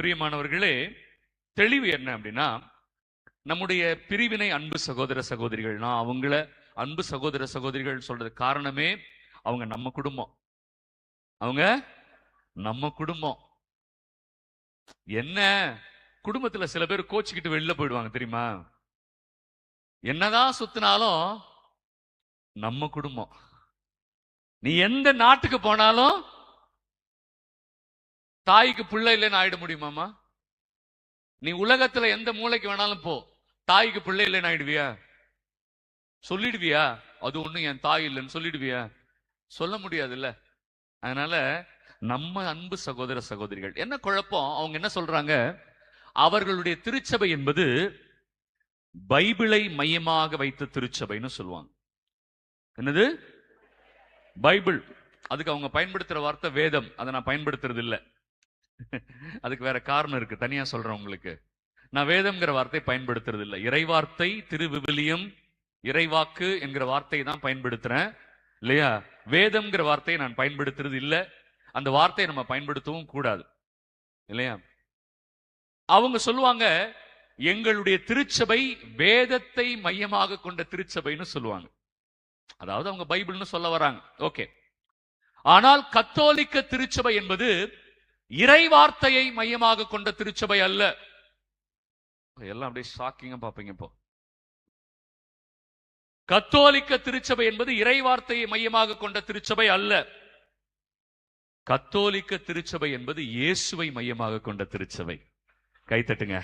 பிரியமானவர்களே தெளிவு என்ன அப்படின்னா நம்முடைய பிரிவினை அன்பு சகோதர சகோதரிகள். நான் அவங்கள அன்பு சகோதர சகோதரிகள் சொல்றது காரணமே அவங்க நம்ம குடும்பம். அவங்க நம்ம குடும்பம். என்ன? குடும்பத்துல சில பேர் கோச்சிக்கிட்டு வெளில போயிடுவாங்க தெரியுமா? என்னதான் சுத்தினாலும் நம்ம குடும்பம். நீ எந்த நாட்டுக்கு போனாலும் தாய்க்கு பிள்ளை இல்லைன்னு ஆயிட முடியுமாமா நீ உலகத்துல எந்த மூளைக்கு வேணாலும் போ. தாய்க்கு பிள்ளை இல்லைன்னு ஆயிடுவியா? சொல்லிடுவியா? அது ஒண்ணும் என் தாய் இல்லைன்னு சொல்லிடுவியா? சொல்ல முடியாதுல்ல. அதனால நம்ம அன்பு சகோதர சகோதரிகள் என்ன குழப்பம்? அவங்க என்ன சொல்றாங்க? அவர்களுடைய திருச்சபை என்பது பைபிளை மையமாக வைத்த திருச்சபைன்னு சொல்லுவாங்க. என்னது? பைபிள். அதுக்கு அவங்க பயன்படுத்துற வார்த்தை வேதம். அதை நான் பயன்படுத்துறது இல்லை அதுக்கு வேற காரணம் இருக்கு தனியா சொல்றேன் உங்களுக்கு. நான் வேதம்ங்கிற வார்த்தை பயன்படுத்துறது இல்ல இறைவார்த்தை திருவிவிலியம் இறைவாக்கு என்கிற வார்த்தையை தான் பயன்படுத்துறேன். இல்லையா? வேதம்ங்கிற வார்த்தையை நான் பயன்படுத்துறது இல்ல அந்த வார்த்தையை நம்ம பயன்படுத்தவும் கூடாது. இல்லையா? அவங்க சொல்லுவாங்க எங்களுடைய திருச்சபை வேதத்தை மையமாக கொண்ட திருச்சபைன்னு சொல்லுவாங்க. அதாவது அவங்க பைபிள்னு சொல்ல வராங்க. ஓகே. ஆனால் கத்தோலிக்க திருச்சபை என்பது இறை வார்த்தையை மையமாக கொண்ட திருச்சபை அல்ல. எல்லாம் அப்படியே ஷாக்கிங்கா பாப்பீங்க இப்போ. கத்தோலிக்க திருச்சபை என்பது இறை வார்த்தையை மையமாக கொண்ட திருச்சபை அல்ல. கத்தோலிக்க திருச்சபை என்பது இயேசுவை மையமாக கொண்ட திருச்சபை. கைத்தட்டுங்க